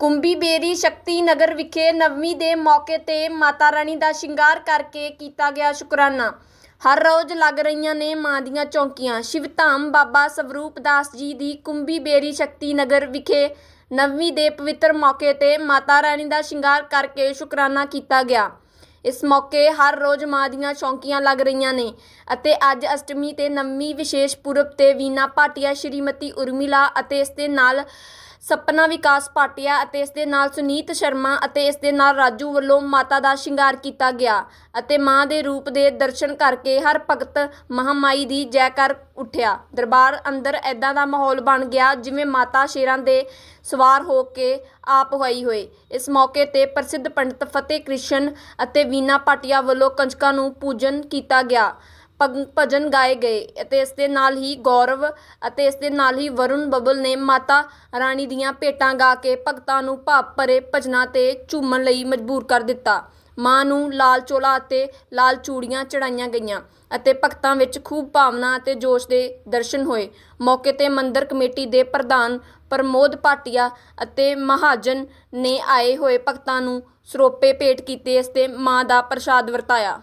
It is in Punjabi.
ਕੁੰਬੀ ਬੇਰੀ ਸ਼ਕਤੀ ਨਗਰ ਵਿਖੇ ਨਵਮੀ ਦੇ ਮੌਕੇ ਤੇ ਮਾਤਾ ਰਾਣੀ ਦਾ ਸ਼ਿੰਗਾਰ ਕਰਕੇ ਕੀਤਾ ਗਿਆ ਸ਼ੁਕਰਾਨਾ। ਹਰ ਰੋਜ਼ ਲੱਗ ਰਹੀਆਂ ਨੇ ਮਾਂ ਦੀਆਂ ਚੌਂਕੀਆਂ। ਸ਼ਿਵਧਾਮ ਬਾਬਾ ਸਵਰੂਪ ਦਾਸ ਜੀ ਦੀ ਕੁੰਭੀ ਬੇਰੀ ਸ਼ਕਤੀ ਨਗਰ ਵਿਖੇ ਨਵਮੀ ਦੇ ਪਵਿੱਤਰ ਮੌਕੇ ਤੇ ਮਾਤਾ ਰਾਣੀ ਦਾ ਸ਼ਿੰਗਾਰ ਕਰਕੇ ਸ਼ੁਕਰਾਨਾ ਕੀਤਾ ਗਿਆ। ਇਸ ਮੌਕੇ ਹਰ ਰੋਜ਼ ਮਾਂ ਦੀਆਂ ਚੌਂਕੀਆਂ ਲੱਗ ਰਹੀਆਂ ਨੇ ਅਤੇ ਅੱਜ ਅਸ਼ਟਮੀ ਤੇ ਨਵਮੀ ਵਿਸ਼ੇਸ਼ ਪੁਰਬ ਤੇ ਵੀਨਾ ਭਾਟੀਆ, ਸ਼੍ਰੀਮਤੀ ਉਰਮਿਲਾ ਅਤੇ ਇਸ ਦੇ ਨਾਲ ਸਪਨਾ ਵਿਕਾਸ ਭਾਟੀਆ ਅਤੇ ਇਸ ਦੇ ਨਾਲ ਸੁਨੀਤ ਸ਼ਰਮਾ ਅਤੇ ਇਸ ਦੇ ਨਾਲ ਰਾਜੂ ਵੱਲੋਂ ਮਾਤਾ ਦਾ ਸ਼ਿੰਗਾਰ ਕੀਤਾ ਗਿਆ ਅਤੇ ਮਾਂ ਦੇ ਰੂਪ ਦੇ ਦਰਸ਼ਨ ਕਰਕੇ ਹਰ ਭਗਤ ਮਹਾਮਾਈ ਦੀ ਜੈਕਾਰ ਉੱਠਿਆ। ਦਰਬਾਰ ਅੰਦਰ ਐਦਾਂ ਦਾ ਮਾਹੌਲ ਬਣ ਗਿਆ ਜਿਵੇਂ ਮਾਤਾ ਸ਼ੇਰਾਂ ਦੇ ਸਵਾਰ ਹੋ ਕੇ ਆਪ ਹੋਈ ਹੋਏ। ਇਸ ਮੌਕੇ ਤੇ ਪ੍ਰਸਿੱਧ ਪੰਡਤ ਫਤਿਹ ਕ੍ਰਿਸ਼ਨ ਅਤੇ ਵੀਨਾ ਭਾਟੀਆ ਵੱਲੋਂ ਕੰਜਕਾਂ ਨੂੰ ਪੂਜਨ ਕੀਤਾ ਗਿਆ। ਭਗ- ਭਜਨ ਗਾਏ ਗਏ ਅਤੇ ਇਸ ਦੇ ਨਾਲ ਹੀ ਗੌਰਵ ਅਤੇ ਇਸ ਦੇ ਨਾਲ ਹੀ ਵਰੁਣ ਬੱਬਲ ਨੇ ਮਾਤਾ ਰਾਣੀ ਦੀਆਂ ਭੇਟਾਂ ਗਾ ਕੇ ਭਗਤਾਂ ਨੂੰ ਭਾਵ ਭਰੇ ਭਜਨਾਂ ਤੇ ਝੂਮਣ ਲਈ ਮਜਬੂਰ ਕਰ ਦਿੱਤਾ। ਮਾਂ ਨੂੰ ਲਾਲ ਚੋਲਾ ਅਤੇ ਲਾਲ ਚੂੜੀਆਂ ਚੜਾਈਆਂ ਗਈਆਂ ਅਤੇ ਭਗਤਾਂ ਵਿੱਚ ਖੂਬ ਭਾਵਨਾ ਅਤੇ ਜੋਸ਼ ਦੇ ਦਰਸ਼ਨ ਹੋਏ। ਮੌਕੇ ਤੇ ਮੰਦਿਰ ਕਮੇਟੀ ਦੇ ਪ੍ਰਧਾਨ ਪ੍ਰਮੋਦ ਭਾਟੀਆ ਅਤੇ ਮਹਾਜਨ ਨੇ ਆਏ ਹੋਏ ਭਗਤਾਂ ਨੂੰ ਸਰੋਪੇ ਭੇਟ ਕੀਤੇ, ਇਸ ਤੇ ਮਾਂ ਦਾ ਪ੍ਰਸ਼ਾਦ ਵਰਤਾਇਆ।